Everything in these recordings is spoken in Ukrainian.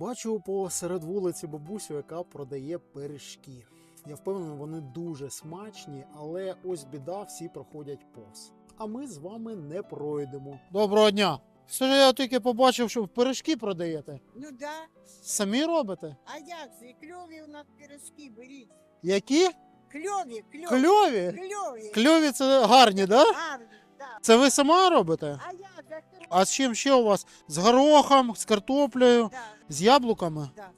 Бачу посеред вулиці бабусю, яка продає пиріжки. Я впевнений, вони дуже смачні, але ось біда, всі проходять повз. А ми з вами не пройдемо. Доброго дня! Все ж я тільки побачив, що пиріжки продаєте. Ну да. Самі робите? А як же? Кльові у нас пирожки беріть. Які? Кльові, кльові. Кльові? Кльові. Кльові це гарні, да? Гарні, да. Це ви сама робите? А хто- А з чим ще у вас? З горохом, з картоплею, Да, з яблуками? да.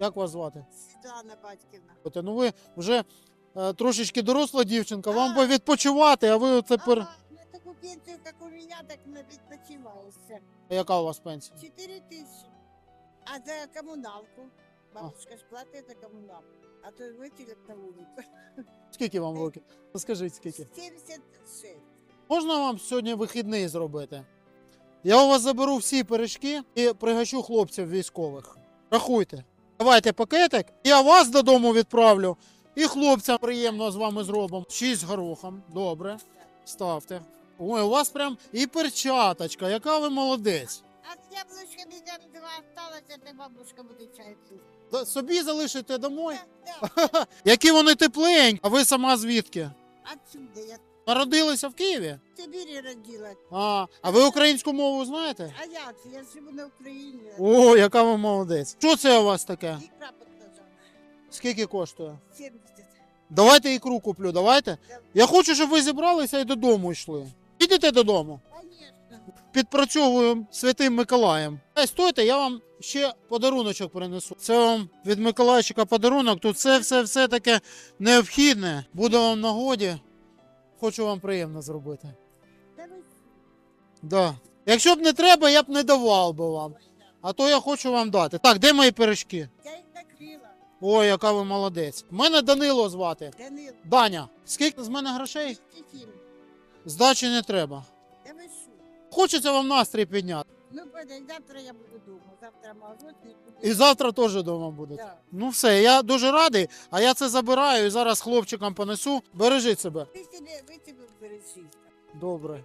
Як вас звати? Світлана Батьківна. От, Ну ви вже е, трошечки доросла дівчинка, вам би відпочивати, а ви оце пер... Ага, на таку пенсію, як у мене, так не відпочиваєшся. Яка у вас пенсія? 4 тисячі. А за комуналку? Бабушка ж платить за комуналку. А то витілять на вулицю. Скільки вам років? Ну, Скажіть, скільки? 76. Можна вам сьогодні вихідний зробити? Я у вас заберу всі пиріжки і пригощу хлопців військових. Рахуйте. Давайте пакетик, я вас додому відправлю, і хлопцям приємно з вами зробимо. Шість з горохом. Добре. Ставте. Ой, у вас прям і перчаточка, яка ви молодець. А з яблучками там два осталося, то бабушка буде чай пити. Та Собі залишите домой. Да, да. Які вони тепленькі, а ви сама звідки? Отсюда я Народилися в Києві? в Сибірі родила. А, а ви українську мову знаєте? А як? Я живу на Україні. О, яка ви молодець. Що це у вас таке? Ікра подножала. Скільки коштує? 70. Давайте ікру куплю, давайте. Я хочу, щоб ви зібралися і додому йшли. Ідете додому. Конечно. Підпрацьовую святим Миколаєм. Ей, стойте, я вам ще подаруночок принесу. Це вам від Миколайчика подарунок. Тут все, все, все таке необхідне. Буде вам в нагоді. Хочу вам приємно зробити. Да. Якщо б не треба, я б не давав би вам. А то я хочу вам дати. Так, де мої пиріжки? Я їх накрила. Ой, яка ви молодець. Мене Данило звати. Данил. Даня, скільки з мене грошей? Стихін. Здачі не треба. Хочеться вам настрій підняти. Ну, завтра я буду вдома. Завтра магазин буду. І завтра теж вдома будете. Да. Ну все, я дуже радий, а я це забираю і зараз хлопчикам понесу. Бережіть себе. Ви себе, ви себе бережіть. Добре.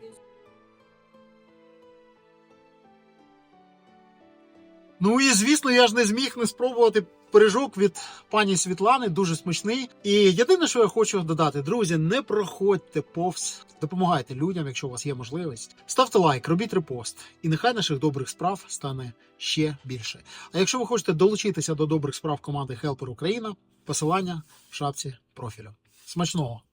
Ну і звісно, я ж не зміг не спробувати пиріжок від пані Світлани, дуже смачний. І єдине, що я хочу додати, друзі, не проходьте повз, допомагайте людям, якщо у вас є можливість. Ставте лайк, робіть репост, і нехай наших добрих справ стане ще більше. А якщо ви хочете долучитися до добрих справ команди Helper Україна, посилання в шапці профілю. Смачного!